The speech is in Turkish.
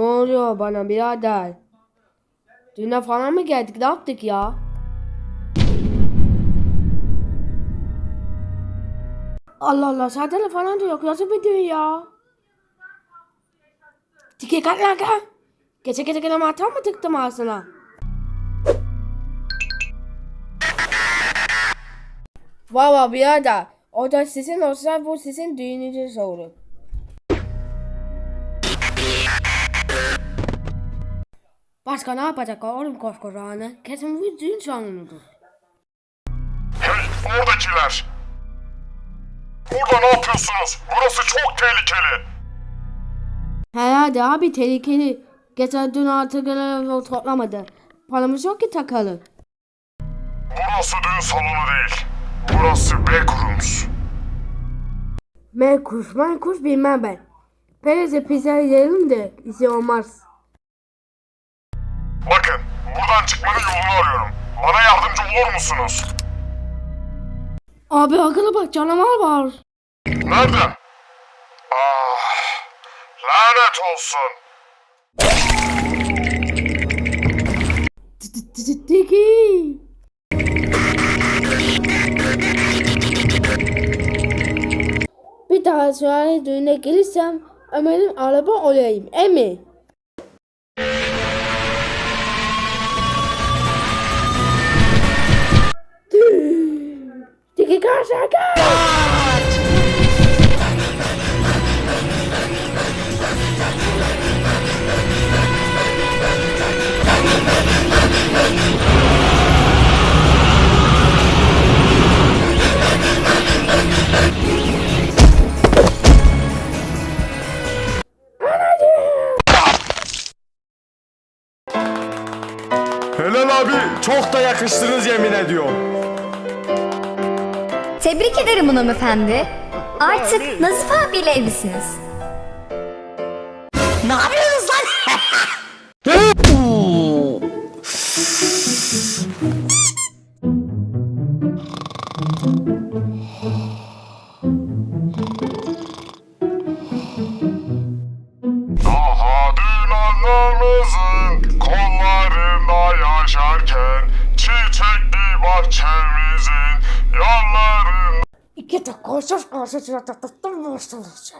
oluyor bana birader? Düğüne falan mı geldik? Ne yaptık ya? Allah Allah zaten falan da yok. Nasıl bir düğün ya? Tike katlaka. Gece gece gece matan mı tıktım ağzına? Valla birader. O da sizin olsa bu sizin düğününüz olur. Başka ne yapacak oğlum koskoca anne? Kesin bir düğün sanunudur. Hey oradakiler! Burada ne yapıyorsunuz? Burası çok tehlikeli. Herhalde abi tehlikeli. Geçen dün artık gelen toplamadı. Paramız yok ki takalım. Burası düğün salonu değil. Burası backrooms. Menkuş menkuş bilmem ben. Pereze pizza yiyelim de izin olmaz. Bakın buradan çıkmanın yolunu arıyorum. Bana yardımcı olur musunuz? Abi akıllı bak canavar var. Nerede? Ah, lanet olsun. Tiki. Bir daha sonra düğüne gelirsem Ömer'in araba olayım. Emi. Tiki karşıya Helal abi çok da yakıştınız yemin ediyorum. Tebrik ederim hanımefendi. Artık Nazif abiyle evlisiniz. Ne yapıyorsunuz lan? Daha dün annemizin kollarında yaşarken Çiçekli bahçemizin koşuş koşuş yataktım başlamışım.